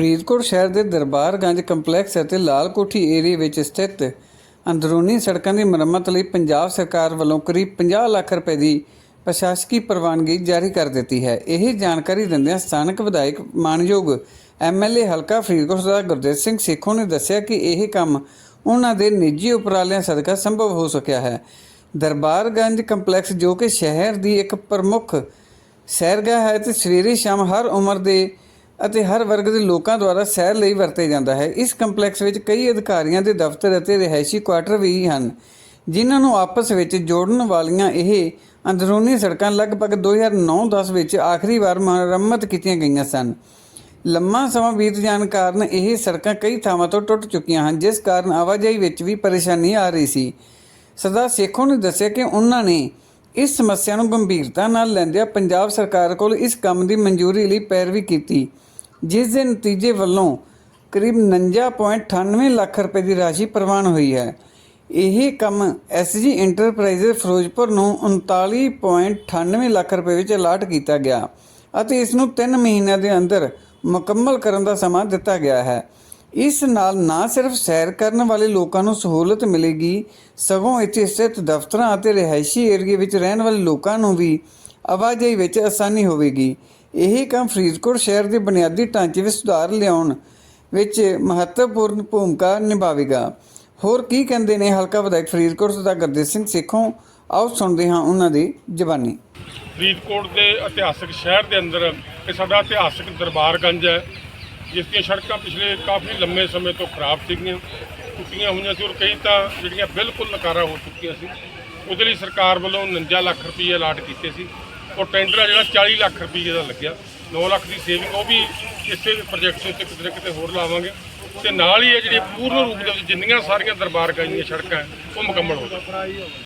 ਫਰੀਦਕੋਟ ਸ਼ਹਿਰ ਦੇ ਦਰਬਾਰਗੰਜ ਕੰਪਲੈਕਸ ਅਤੇ ਲਾਲ ਕੋਠੀ ਏਰੀਆ ਵਿੱਚ ਸਥਿਤ ਅੰਦਰੂਨੀ ਸੜਕਾਂ ਦੀ ਮੁਰੰਮਤ ਲਈ ਪੰਜਾਬ ਸਰਕਾਰ ਵੱਲੋਂ ਕਰੀਬ 50 ਲੱਖ ਰੁਪਏ ਦੀ ਪ੍ਰਸ਼ਾਸਕੀ ਪ੍ਰਵਾਨਗੀ ਜਾਰੀ ਕਰ ਦਿੱਤੀ ਹੈ। ਇਹ ਜਾਣਕਾਰੀ ਦਿੰਦਿਆਂ ਸਥਾਨਕ ਵਿਧਾਇਕ ਮਾਨਯੋਗ ਐਮਐਲਏ ਹਲਕਾ ਫਰੀਦਕੋਟ ਦਾ ਗੁਰਦੇਵ ਸਿੰਘ ਸੇਖੋਂ ਨੇ ਦੱਸਿਆ ਕਿ ਇਹ ਕੰਮ ਉਹਨਾਂ ਦੇ ਨਿੱਜੀ ਉਪਰਾਲਿਆਂ ਸਦਕਾ ਸੰਭਵ ਹੋ ਸਕਿਆ ਹੈ। ਦਰਬਾਰਗੰਜ ਕੰਪਲੈਕਸ ਜੋ ਕਿ ਸ਼ਹਿਰ ਦੀ ਇੱਕ ਪ੍ਰਮੁੱਖ ਸੈਰਗਾਹ ਹੈ ਤੇ ਸਵੇਰੇ ਸ਼ਾਮ ਹਰ ਉਮਰ ਦੇ ਅਤੇ ਹਰ ਵਰਗ ਦੇ ਲੋਕਾਂ ਦੁਆਰਾ ਸੈਰ ਲਈ ਵਰਤੇ ਜਾਂਦਾ ਹੈ। ਇਸ ਕੰਪਲੈਕਸ ਵਿੱਚ ਕਈ ਅਧਿਕਾਰੀਆਂ ਦੇ ਦਫ਼ਤਰ ਅਤੇ ਰਿਹਾਇਸ਼ੀ ਕੁਆਟਰ ਵੀ ਹਨ, ਜਿਨ੍ਹਾਂ ਨੂੰ ਆਪਸ ਵਿੱਚ ਜੋੜਨ ਵਾਲੀਆਂ ਇਹ ਅੰਦਰੂਨੀ ਸੜਕਾਂ ਲਗਭਗ 2009-10 ਵਿੱਚ ਆਖਰੀ ਵਾਰ ਮੁਰੰਮਤ ਕੀਤੀਆਂ ਗਈਆਂ ਸਨ। ਲੰਮਾ ਸਮਾਂ ਬੀਤ ਜਾਣ ਕਾਰਨ ਇਹ ਸੜਕਾਂ ਕਈ ਥਾਵਾਂ ਤੋਂ ਟੁੱਟ ਚੁੱਕੀਆਂ ਹਨ, ਜਿਸ ਕਾਰਨ ਆਵਾਜਾਈ ਵਿੱਚ ਵੀ ਪਰੇਸ਼ਾਨੀ ਆ ਰਹੀ ਸੀ। ਸਰਦਾਰ ਸੇਖੋਂ ਨੇ ਦੱਸਿਆ ਕਿ ਉਹਨਾਂ ਨੇ ਇਸ ਸਮੱਸਿਆ ਨੂੰ ਗੰਭੀਰਤਾ ਨਾਲ ਲੈਂਦਿਆਂ ਪੰਜਾਬ ਸਰਕਾਰ ਕੋਲ ਇਸ ਕੰਮ ਦੀ ਮਨਜ਼ੂਰੀ ਲਈ ਪੈਰਵੀ ਕੀਤੀ। ਜਿਸ ਦੇ ਨਤੀਜੇ ਵੱਲੋਂ ਕਰੀਬ 49.98 ਲੱਖ ਰੁਪਏ ਦੀ ਰਾਸ਼ੀ ਪ੍ਰਵਾਨ ਹੋਈ ਹੈ। ਇਹ ਕੰਮ ਐਸਜੀ ਇੰਟਰਪ੍ਰਾਈਜ਼ ਫਿਰੋਜ਼ਪੁਰ ਨੂੰ 39.98 ਲੱਖ ਰੁਪਏ ਵਿੱਚ ਅਲਾਟ ਕੀਤਾ ਗਿਆ ਅਤੇ ਇਸ ਨੂੰ 3 ਮਹੀਨਿਆਂ ਦੇ ਅੰਦਰ ਮੁਕੰਮਲ ਕਰਨ ਦਾ ਸਮਾਂ ਦਿੱਤਾ ਗਿਆ ਹੈ। ਇਸ ਨਾਲ ਨਾ ਸਿਰਫ ਸੈਰ ਕਰਨ ਵਾਲੇ ਲੋਕਾਂ ਨੂੰ ਸਹੂਲਤ ਮਿਲੇਗੀ, ਸਗੋਂ ਇੱਥੇ ਸਥਿਤ ਦਫ਼ਤਰਾਂ ਅਤੇ ਰਿਹਾਇਸ਼ੀ ਏਰੀਏ ਵਿੱਚ ਰਹਿਣ ਵਾਲੇ ਲੋਕਾਂ ਨੂੰ ਵੀ ਆਵਾਜਾਈ ਵਿੱਚ ਆਸਾਨੀ ਹੋਵੇਗੀ। ਇਹ ਕੰਮ ਫਰੀਦਕੋਟ ਸ਼ਹਿਰ ਦੇ ਬੁਨਿਆਦੀ ਢਾਂਚੇ ਵਿੱਚ ਸੁਧਾਰ ਲਿਆਉਣ ਵਿੱਚ ਮਹੱਤਵਪੂਰਨ ਭੂਮਿਕਾ ਨਿਭਾਵੇਗਾ। ਹੋਰ ਕੀ ਕਹਿੰਦੇ ਨੇ ਹਲਕਾ ਵਿਧਾਇਕ ਫਰੀਦਕੋਟ ਦਾ ਗੁਰਦੇਵ ਸਿੰਘ ਸੇਖੋਂ? ਆਓ ਸੁਣਦੇ ਹਾਂ ਉਹਨਾਂ ਦੀ ਜ਼ਬਾਨੀ। ਫਰੀਦਕੋਟ ਦੇ ਇਤਿਹਾਸਕ ਸ਼ਹਿਰ ਦੇ ਅੰਦਰ ਇਹ ਸਾਡਾ ਇਤਿਹਾਸਕ ਦਰਬਾਰਗੰਜ ਹੈ, ਜਿਸ ਦੀਆਂ ਸੜਕਾਂ ਪਿਛਲੇ ਕਾਫੀ ਲੰਮੇ ਸਮੇਂ ਤੋਂ ਖਰਾਬ ਸੀਗੀਆਂ। ਟੁੱਟੀਆਂ ਹੋਈਆਂ ਸੀ ਔਰ ਕਈ ਤਾਂ ਜਿਹੜੀਆਂ ਬਿਲਕੁਲ ਨਕਾਰਾ ਹੋ ਚੁੱਕੀਆਂ ਸੀ। ਉਹਦੇ ਲਈ ਸਰਕਾਰ ਵੱਲੋਂ 49 ਲੱਖ ਰੁਪਏ ਅਲਾਟ ਕੀਤੇ ਸੀ। ਉਹ ਟੈਂਡਰ ਆ ਜਿਹੜਾ 40 ਲੱਖ ਰੁਪਏ ਦਾ ਲੱਗਿਆ। 9 ਲੱਖ ਦੀ ਸੇਵਿੰਗ ਉਹ ਵੀ ਇਸੇ ਪ੍ਰੋਜੈਕਟ ਉੱਤੇ ਕਿਤੇ ਨਾ ਕਿਤੇ ਹੋਰ ਲਾਵਾਂਗੇ। ਤੇ ਨਾਲ ਹੀ ਇਹ ਜਿਹੜੀ ਪੂਰਨ ਰੂਪ ਦੇ ਵਿੱਚ ਜਿੰਨੀਆਂ ਸਾਰੀਆਂ ਦਰਬਾਰਗੰਜ ਦੀਆਂ ਸੜਕਾਂ ਉਹ ਮੁਕੰਮਲ ਹੋ ਜਾਣ।